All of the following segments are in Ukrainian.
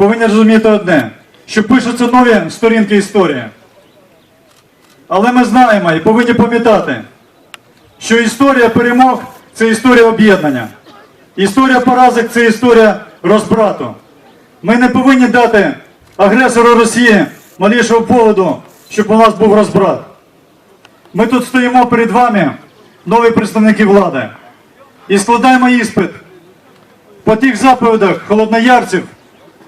повинні розуміти одне, що пишуться нові сторінки історії. Але ми знаємо і повинні пам'ятати, що історія перемог це історія об'єднання. Історія поразок це історія розбрату. Ми не повинні дати агресору Росії малішого поводу, щоб у нас був розбрат. Ми тут стоїмо перед вами, нові представники влади, і складаємо іспит по тих заповідах холодноярців,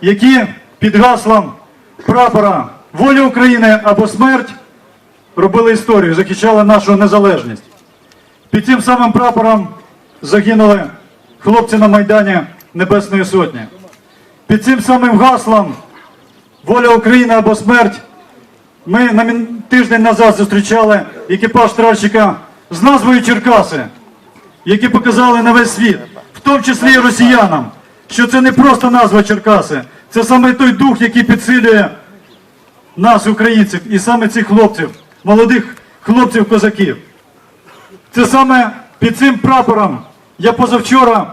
які під гаслом прапора воля України або смерть робили історію, захищали нашу незалежність. Під цим самим прапором загинули хлопці на Майдані Небесної Сотні. Під цим самим гаслом Воля України або смерть. Ми на тиждень назад зустрічали екіпаж тральщика з назвою Черкаси, які показали на весь світ, в тому числі і росіянам, що це не просто назва Черкаси, це саме той дух, який підсилює нас, українців, і саме цих хлопців, молодих хлопців-козаків. Це саме під цим прапором я позавчора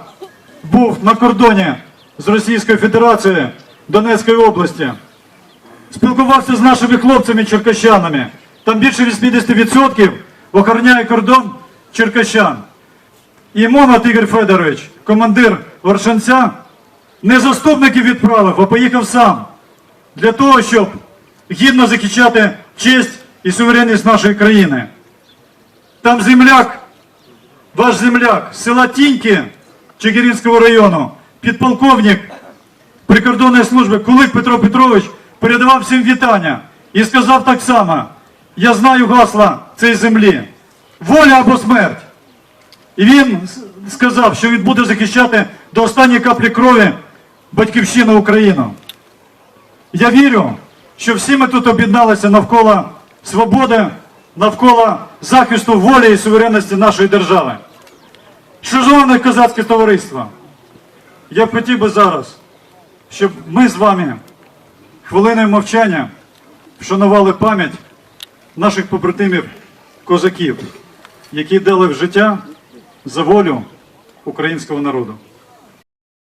був на кордоні з Російською Федерацією Донецької області. Спілкувався з нашими хлопцями черкащанами. Там більше 80% охороняє кордон черкащан. І Монат Ігор Федорович, командир Оршанця, не заступників відправив, а поїхав сам для того, щоб гідно захищати честь і суверенність нашої країни. Там земляк, ваш земляк, села Тіньки Чигиринського району, підполковник прикордонної служби Кулик Петро Петрович передавав всім вітання і сказав так само: я знаю гасла цієї землі, воля або смерть. І він сказав, що він буде захищати до останньої каплі крові батьківщину Україну. Я вірю, що всі ми тут об'єдналися навколо свободи, навколо захисту волі і суверенності нашої держави. Шановне козацьке товариство, я б хотів би зараз, щоб ми з вами хвилиною мовчання вшанували пам'ять наших побратимів козаків, які дали в життя за волю українського народу.